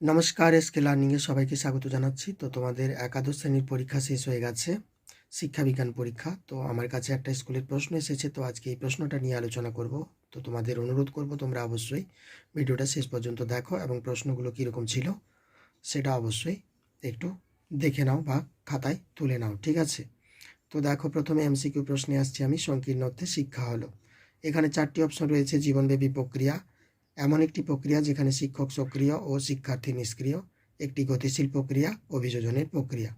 নমস্কার, এসকে লার্নিংয়ে সবাইকে স্বাগত জানাচ্ছি। তো তোমাদের একাদশ শ্রেণির পরীক্ষা শেষ হয়ে গেছে, শিক্ষা বিজ্ঞান পরীক্ষা। তো আমার কাছে একটা স্কুলের প্রশ্ন এসেছে, তো আজকে এই প্রশ্নটা নিয়ে আলোচনা করব। তো তোমাদের অনুরোধ করব তোমরা অবশ্যই ভিডিওটা শেষ পর্যন্ত দেখো এবং প্রশ্নগুলো কীরকম ছিল সেটা অবশ্যই একটু দেখে নাও বা খাতায় তুলে নাও, ঠিক আছে? তো দেখো, প্রথমে এমসিকিউ প্রশ্নে আসছি আমি, সংকীর্ণ অর্থে শিক্ষা হলো। এখানে চারটি অপশন রয়েছে, জীবনব্যাপী প্রক্রিয়া এমন একটি প্রক্রিয়া যেখানে শিক্ষক সক্রিয় ও শিক্ষার্থী নিষ্ক্রিয়, একটি গতিশীল প্রক্রিয়া, অভিযোজনের প্রক্রিয়া।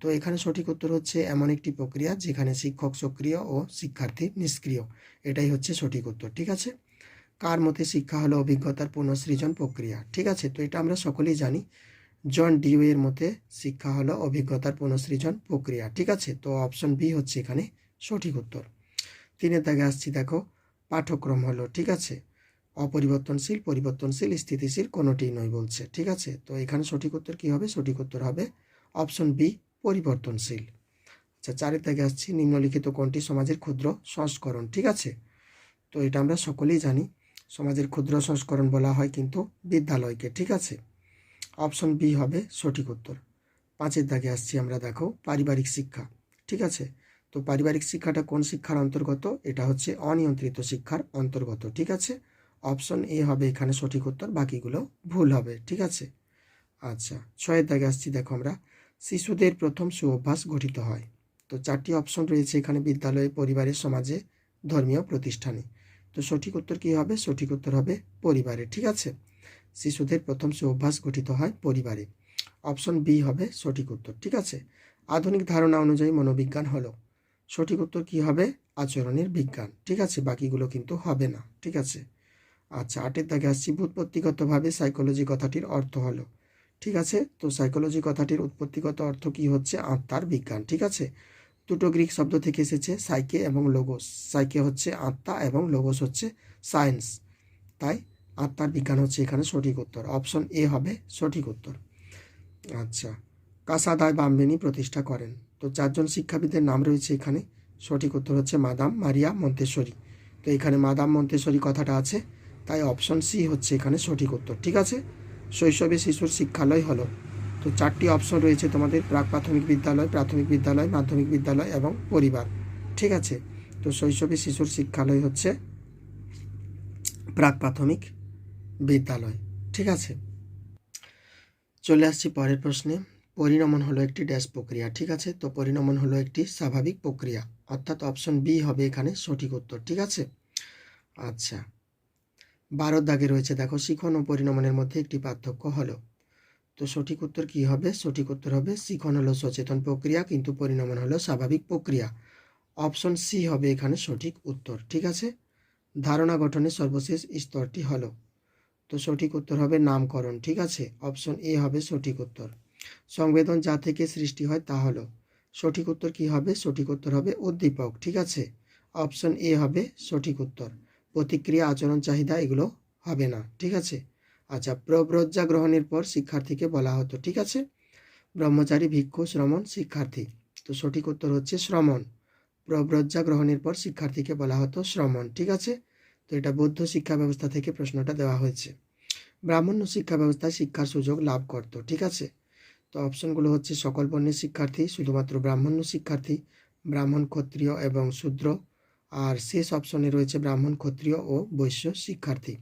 তো এখানে সঠিক উত্তর হচ্ছে এমন একটি প্রক্রিয়া যেখানে শিক্ষক সক্রিয় ও শিক্ষার্থী নিষ্ক্রিয়। এটাই হচ্ছে সঠিক উত্তর, ঠিক আছে? কার মতে শিক্ষা হলো অভিজ্ঞতার পুনঃসৃজন প্রক্রিয়া, ঠিক আছে? তো এটা আমরা সকলেই জানি। জন ডিউ এর মতে শিক্ষা হলো অভিজ্ঞতার পুনঃসৃজন প্রক্রিয়া, ঠিক আছে? তো অপশন বি হচ্ছে এখানে সঠিক উত্তর। তিনের দাগে আসছি দেখো, পাঠ্যক্রম হলো, ঠিক আছে? অপরিবর্তনশীল, পরিবর্তনশীল, স্থিতিশীল কোনোটিই নয় বলছে। ঠিক আছে? তো এখানে সঠিক উত্তর কী হবে? সঠিক উত্তর হবে অপশন বি, পরিবর্তনশীল। আচ্ছা চারের থেকে আসছি। নিম্নলিখিত কোনটি সমাজের ক্ষুদ্র সংস্করণ? ঠিক আছে? তো এটা আমরা সকলেই জানি। সমাজের ক্ষুদ্র সংস্করণ বলা হয় কিন্তু বিদ্যালয়কে। ঠিক আছে? অপশন বি হবে সঠিক উত্তর। পাঁচের দাগে আসছি আমরা, দেখো, পারিবারিক শিক্ষা। ঠিক আছে? তো পারিবারিক শিক্ষাটা কোন শিক্ষার অন্তর্গত? এটা হচ্ছে অনিয়ন্ত্রিত শিক্ষার অন্তর্গত। ঠিক আছে? অপশন এ হবে, এখানে সঠিক উত্তর, বাকিগুলো ভুল হবে, ঠিক আছে? আচ্ছা ছয়ের দাগে আসছি, দেখো আমরা। শিশুদের প্রথম সুঅভ্যাস গঠিত হয়। তো চারটি অপশন রয়েছে এখানে, বিদ্যালয়ে পরিবারে সমাজে, ধর্মীয় প্রতিষ্ঠানে। তো সঠিক উত্তর কী হবে? সঠিক উত্তর হবে পরিবারে, ঠিক আছে? শিশুদের প্রথম সুঅভ্যাস গঠিত হয় পরিবারে। অপশন বি হবে সঠিক উত্তর, ঠিক আছে? আধুনিক ধারণা অনুযায়ী মনোবিজ্ঞান হলো। সঠিক উত্তর কী হবে? আচরণের বিজ্ঞান, ঠিক আছে? বাকিগুলো কিন্তু হবে না, ঠিক আছে? আচ্ছা আটের দাগে আসছি। উৎপত্তিগতভাবে সাইকোলজি কথাটির অর্থ হলো। ঠিক আছে? তো সাইকোলজি কথাটির উৎপত্তিগত অর্থ কি হচ্ছে? আত্মার বিজ্ঞান। ঠিক আছে? দুটো গ্রিক শব্দ থেকে এসেছে সাইকে এবং লোগোস সাইকে হচ্ছে আত্মা এবং লোগোস হচ্ছে সায়েন্স তাই আত্মার বিজ্ঞান হচ্ছে এখানে সঠিক উত্তর। অপশন এ হবে সঠিক উত্তর। আচ্ছা কাসাদায় বাম্বেনি প্রতিষ্ঠা করেন। তো চারজন শিক্ষাবিদের নাম রয়েছে এখানে। সঠিক উত্তর হচ্ছে মাদাম মারিয়া মন্তেশ্বরী। তো এখানে মাদাম মন্তেশ্বরী কথাটা আছে। তাই অপশন সি হচ্ছে এখানে সঠিক উত্তর, ঠিক আছে? শৈশবে শিশুর শিক্ষালয় হলো। তো চারটি অপশন রয়েছে তোমাদের, প্রাক প্রাথমিক বিদ্যালয় প্রাথমিক বিদ্যালয়, মাধ্যমিক বিদ্যালয় এবং পরিবার, ঠিক আছে? তো শৈশবে শিশুর শিক্ষালয় হচ্ছে প্রাক প্রাথমিক বিদ্যালয়, ঠিক আছে? চলে আসছি পরের প্রশ্নে। পরিণমন হলো একটি ড্যাশ প্রক্রিয়া, ঠিক আছে? তো পরিণমন হলো একটি স্বাভাবিক প্রক্রিয়া, অর্থাৎ অপশন বি হবে এখানে সঠিক উত্তর, ঠিক আছে? আচ্ছা। বারোর দাগে রয়েছে, দেখো, শিখন ও পরিণমনের মধ্যে একটি পার্থক্য হলো। তো সঠিক উত্তর কি হবে? সঠিক উত্তর হবে শিখন হলো সচেতন প্রক্রিয়া, কিন্তু পরিণমন হলো স্বাভাবিক প্রক্রিয়া। অপশন সি হবে এখানে সঠিক উত্তর, ঠিক আছে? ধারণা গঠনের সর্বশেষ স্তরটি হলো। তো সঠিক উত্তর হবে নামকরণ, ঠিক আছে? অপশন এ হবে সঠিক উত্তর। সংবেদন যা থেকে সৃষ্টি হয় তা হলো। সঠিক উত্তর কি হবে? সঠিক উত্তর হবে উদ্দীপক, ঠিক আছে? অপশন এ হবে সঠিক উত্তর। প্রতিক্রিয়া, আচরণ, চাহিদা এগুলো হবে না, ঠিক আছে? আচ্ছা প্রব্রজ্জা গ্রহণের পর শিক্ষার্থীকে বলা হতো, ঠিক আছে? ব্রহ্মচারী, ভিক্ষু, শ্রমণ, শিক্ষার্থী। তো সঠিক উত্তর হচ্ছে শ্রমণ। প্রব্রজ্জা গ্রহণের পর শিক্ষার্থীকে বলা হতো শ্রমণ, ঠিক আছে? তো এটা বৌদ্ধ শিক্ষা ব্যবস্থা থেকে প্রশ্নটা দেওয়া হয়েছে। ব্রাহ্মণ্য শিক্ষা ব্যবস্থায় শিক্ষার সুযোগ লাভ করত, ঠিক আছে? তো অপশনগুলো হচ্ছে সকল বর্ণের শিক্ষার্থী, শুধুমাত্র ব্রাহ্মণ্য শিক্ষার্থী, ব্রাহ্মণ, ক্ষত্রিয় এবং শূদ্র। আর শেষ অপশনে রয়েছে ব্রাহ্মণ, ক্ষত্রিয় ও বৈশ্য শিক্ষার্থী।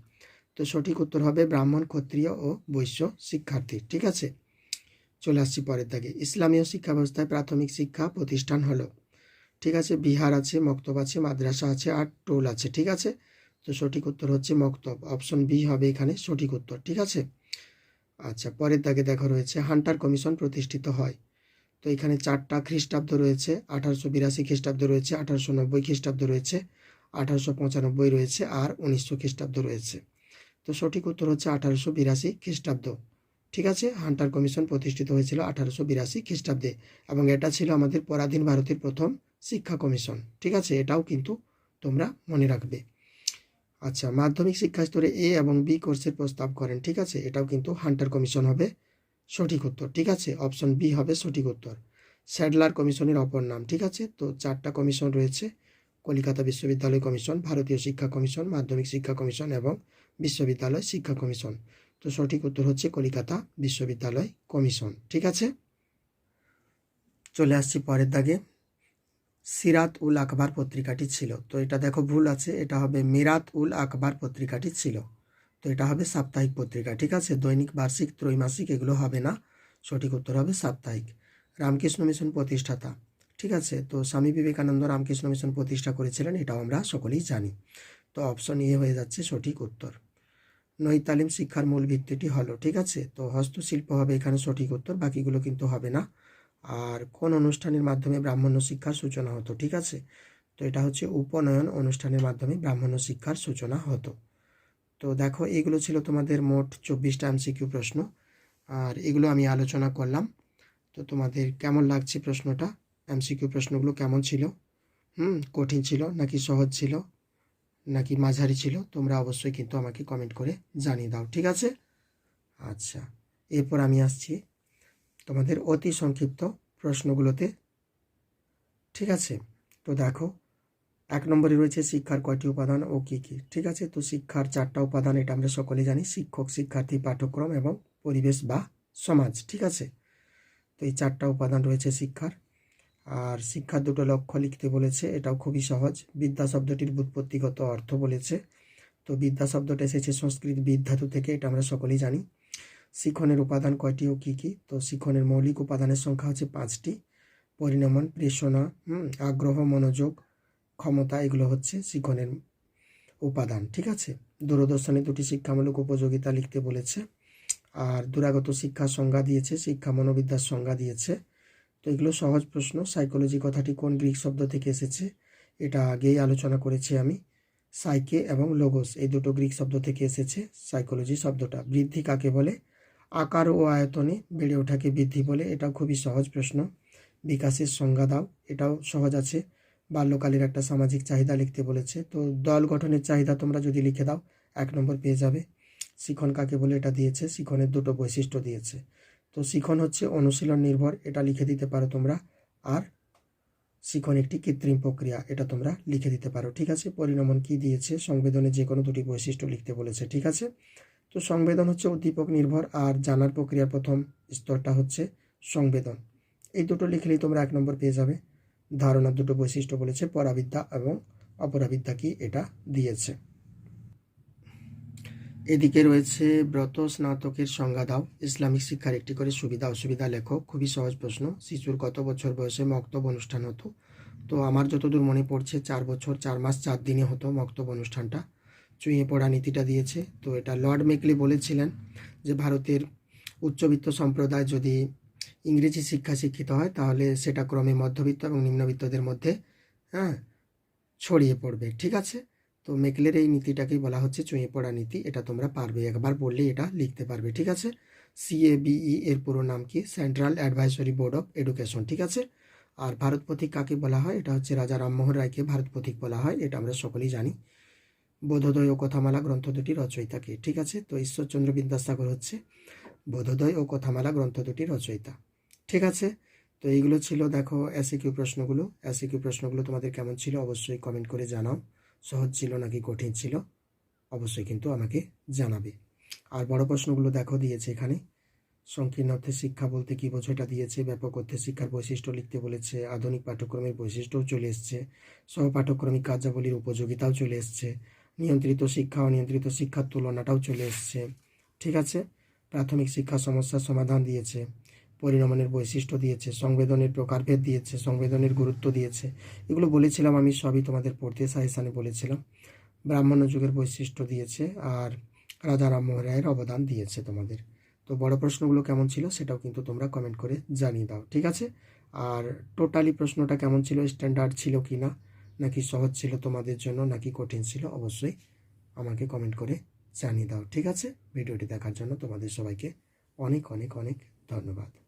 তো সঠিক উত্তর হবে ব্রাহ্মণ, ক্ষত্রিয় ও বৈশ্য শিক্ষার্থী। ঠিক আছে? চলে আসছি পরের দাগে। ইসলামীয় শিক্ষা ব্যবস্থায় প্রাথমিক শিক্ষা প্রতিষ্ঠান হলো। ঠিক আছে? বিহার আছে, মক্তব আছে, মাদ্রাসা আছে, আর টোল আছে। ঠিক আছে? তো সঠিক উত্তর হচ্ছে মক্তব। অপশন বি হবে এখানে সঠিক উত্তর। ঠিক আছে? আচ্ছা পরের দাগে দেখা রয়েছে, হান্টার কমিশন প্রতিষ্ঠিত হয়। তো এখানে চারটা খ্রিস্টাব্দ রয়েছে, আঠারোশো বিরাশি খ্রিস্টাব্দ রয়েছে, আঠারোশো নব্বই খ্রিস্টাব্দ রয়েছে, আঠারোশো পঁচানব্বই রয়েছে আর উনিশশো খ্রিস্টাব্দ রয়েছে। তো সঠিক উত্তর হচ্ছে আঠারোশো বিরাশি খ্রিস্টাব্দ। ঠিক আছে? হান্টার কমিশন প্রতিষ্ঠিত হয়েছিল আঠারোশো বিরাশি খ্রিস্টাব্দে এবং এটা ছিল আমাদের পরাধীন ভারতের প্রথম শিক্ষা কমিশন। ঠিক আছে? এটাও কিন্তু তোমরা মনে রাখবে। আচ্ছা মাধ্যমিক শিক্ষা স্তরে এ এবং বি কোর্সের প্রস্তাব করেন। ঠিক আছে? এটাও কিন্তু হান্টার কমিশন হবে। সঠিক উত্তর, ঠিক আছে? অপশন বি হবে সঠিক উত্তর। স্যাডলার কমিশনের অপর নাম, ঠিক আছে? তো চারটা কমিশন রয়েছে, কলিকাতা বিশ্ববিদ্যালয় কমিশন, ভারতীয় শিক্ষা কমিশন, মাধ্যমিক শিক্ষা কমিশন এবং বিশ্ববিদ্যালয় শিক্ষা কমিশন। তো সঠিক উত্তর হচ্ছে কলিকাতা বিশ্ববিদ্যালয় কমিশন, ঠিক আছে? চলে আসছি পরের দাগে। সিরাত উল আকবর পত্রিকাটি ছিল। তো এটা দেখো ভুল আছে, এটা হবে মিরাত উল আকবর পত্রিকাটি ছিল। তো এটা হবে সাপ্তাহিক পত্রিকা, ঠিক আছে? দৈনিক, বার্ষিক, ত্রৈমাসিক এগুলো হবে না। সঠিক উত্তর হবে সাপ্তাহিক। রামকৃষ্ণ মিশন প্রতিষ্ঠাতা, ঠিক আছে? তো স্বামী বিবেকানন্দ রামকৃষ্ণ মিশন প্রতিষ্ঠা করেছিলেন, এটাও আমরা সকলেই জানি। তো অপশন এ হয়ে যাচ্ছে সঠিক উত্তর। নৈতালিম শিক্ষার মূল ভিত্তিটি হলো, ঠিক আছে? তো হস্তশিল্প হবে এখানে সঠিক উত্তর, বাকিগুলো কিন্তু হবে না। আর কোন অনুষ্ঠানের মাধ্যমে ব্রাহ্মণ্য শিক্ষার সূচনা হতো, ঠিক আছে? তো এটা হচ্ছে উপনয়ন অনুষ্ঠানের মাধ্যমে ব্রাহ্মণ্য শিক্ষার সূচনা হতো। তো দেখো, এগুলো ছিল তোমাদের মোট চব্বিশটা এমসিকিউ প্রশ্ন। আর এগুলো আমি আলোচনা করলাম। তো তোমাদের কেমন লাগছে প্রশ্নটা? এমসিকিউ প্রশ্নগুলো কেমন ছিল? হুম, কঠিন ছিল নাকি সহজ ছিল নাকি মাঝারি ছিল? তোমরা অবশ্যই কিন্তু আমাকে কমেন্ট করে জানিয়ে দাও, ঠিক আছে? আচ্ছা এরপর আমি আসছি তোমাদের অতি সংক্ষিপ্ত প্রশ্নগুলোতে, ঠিক আছে? তো দেখো এক নম্বরে রয়েছে শিক্ষার কয়টি উপাদান ও কী কী। ঠিক আছে? তো শিক্ষার চারটা উপাদান, এটা আমরা সকলে জানি, শিক্ষক, শিক্ষার্থী, পাঠ্যক্রম এবং পরিবেশ বা সমাজ। ঠিক আছে? তো এই চারটা উপাদান রয়েছে শিক্ষার। আর শিক্ষার দুটো লক্ষ্য লিখতে বলেছে, এটাও খুবই সহজ। বিদ্যা শব্দটির ব্যুৎপত্তিগত অর্থ বলেছে। তো বিদ্যা শব্দটা এসেছে সংস্কৃত বিদ্ধাতু থেকে, এটা আমরা সকলেই জানি। শিখনের উপাদান কয়টি ও কী কী? তো শিখনের মৌলিক উপাদানের সংখ্যা হচ্ছে পাঁচটি। পরিণমন, প্রেষণা আগ্রহ, মনোযোগ ক্ষমতা, এগুলো হচ্ছে শিখনের উপাদান, ঠিক আছে? দূরদর্শনে দুটি শিক্ষামূলক উপযোগিতা লিখতে বলেছে, আর দূরাগত শিক্ষার সংজ্ঞা দিয়েছে, শিক্ষা মনোবিদ্যার সংজ্ঞা দিয়েছে। তো এগুলো সহজ প্রশ্ন সাইকোলজি কথাটি কোন গ্রিক শব্দ থেকে এসেছে, এটা আগেই আলোচনা করেছি আমি। সাইকে এবং লোগোস এই দুটো গ্রিক শব্দ থেকে এসেছে সাইকোলজি শব্দটা। বৃদ্ধি কাকে বলে? আকার ও আয়তনে বেড়ে ওঠাকে বৃদ্ধি বলে, এটাও খুবই সহজ প্রশ্ন। বিকাশের সংজ্ঞা দাও, এটাও সহজ আছে। বাল্যকালের একটা সামাজিক চাহিদা লিখতে বলেছে। তো দল গঠনের চাহিদা তোমরা যদি লিখে দাও, এক নম্বর পেয়ে যাবে। শিখন কাকে বলে এটা দিয়েছে? শিখনের দুটো বৈশিষ্ট্য দিয়েছে। তো শিখন হচ্ছে অনুশীলন নির্ভর, এটা লিখে দিতে পারো তোমরা। আর শিখন একটি কৃত্রিম প্রক্রিয়া, এটা তোমরা লিখে দিতে পারো। ঠিক আছে? পরিণমন কি দিয়েছে? সংবেদনে যে কোনো দুটি বৈশিষ্ট্য লিখতে বলেছে। ঠিক আছে? তো সংবেদন হচ্ছে উদ্দীপক নির্ভর, আর জানার প্রক্রিয়ার প্রথম স্তরটা হচ্ছে সংবেদন। এই দুটো লিখলেই তোমরা এক নম্বর পেয়ে যাবে। ধারণার দুটো বৈশিষ্ট্য বলেছে, পরাবিদ্যা এবং অপরাবিদ্যা কি এটা দিয়েছে। এদিকে রয়েছে, ব্রত স্নাতকের সংজ্ঞা দাও। ইসলামিক শিক্ষার একটি করে সুবিধা, অসুবিধা লেখো। খুবই সহজ প্রশ্ন। শিশুর কত বছর বয়সে মক্তব অনুষ্ঠান হতো? তো আমার যতদূর মনে পড়ছে, চার বছর, চার মাস, চার দিনে হতো মক্তব অনুষ্ঠানটা। চুঁয়ে পড়া নীতিটা দিয়েছে। তো এটা লর্ড মেকলি বলেছিলেন যে, ভারতের উচ্চবিত্ত সম্প্রদায় যদি ইংরেজি শিক্ষা শিক্ষিত হয়, তাহলে সেটা ক্রমে মধ্যবিত্ত এবং নিম্নবিত্তদের মধ্যে হ্যাঁ ছড়িয়ে পড়বে, ঠিক আছে? তো মেকলের এই নীতিটাকেই বলা হচ্ছে চুঁয়ে পড়া নীতি, এটা তোমরা পারবে, একবার পড়লে এটা লিখতে পারবে, ঠিক আছে? সিএবিই এর পুরো নাম কি? Central advisory board of education ঠিক আছে? আর ভারত পথিক কাকে বলা হয়? এটা হচ্ছে রাজা রামমোহন রায়কে ভারত পথিক বলা হয়, এটা আমরা সকলেই জানি। বোধোদয় ও কথামালা গ্রন্থ দুটি রচয়িতাকে, ঠিক আছে? তো ঈশ্বরচন্দ্র বিদ্যাসাগর হচ্ছে বোধোদয় ও কথামালা গ্রন্থ দুটি রচয়িতা। ঠিক আছে? তো এইগুলো ছিল দেখো এসিকিউ প্রশ্নগুলো। এসিকিউ প্রশ্নগুলো তোমাদের কেমন ছিল অবশ্যই কমেন্ট করে জানাও। সহজ ছিল নাকি কঠিন ছিল? অবশ্যই কিন্তু আমাকে জানাবে। আর বড় প্রশ্নগুলো দেখো দিয়েছে এখানে। সংকীর্ণ অর্থে শিক্ষা বলতে কী বোঝো এটা দিয়েছে? ব্যাপক অর্থে শিক্ষার বৈশিষ্ট্য লিখতে বলেছে। আধুনিক পাঠ্যক্রমের বৈশিষ্ট্যও চলে এসছে। সহপাঠক্রমিক কার্যাবলীর উপযোগিতাও চলে এসছে। নিয়ন্ত্রিত শিক্ষা ও নিয়ন্ত্রিত শিক্ষার তুলনাটাও চলে এসছে। ঠিক আছে? প্রাথমিক শিক্ষা সমস্যার সমাধান দিয়েছে। পরিণমনের বৈশিষ্ট্য দিয়েছে, সংবেদনের প্রকারভেদ দিয়েছে, সংবেদনের গুরুত্ব দিয়েছে। এগুলো বলেছিলাম, আমি সবই তোমাদের পড়তে সাহেসানে বলেছিলাম। ব্রাহ্মণ্য যুগের বৈশিষ্ট্য দিয়েছে আর রাজা রামমোহন রায়ের অবদান দিয়েছে তোমাদের। তো বড় প্রশ্নগুলো কেমন ছিল সেটাও কিন্তু তোমরা কমেন্ট করে জানিয়ে দাও, ঠিক আছে? আর টোটালি প্রশ্নটা কেমন ছিল স্ট্যান্ডার্ড ছিল কি না নাকি সহজ ছিল তোমাদের জন্য, নাকি কঠিন ছিল, অবশ্যই আমাকে কমেন্ট করে জানিয়ে দাও, ঠিক আছে? ভিডিওটি দেখার জন্য তোমাদের সবাইকে অনেক অনেক অনেক ধন্যবাদ।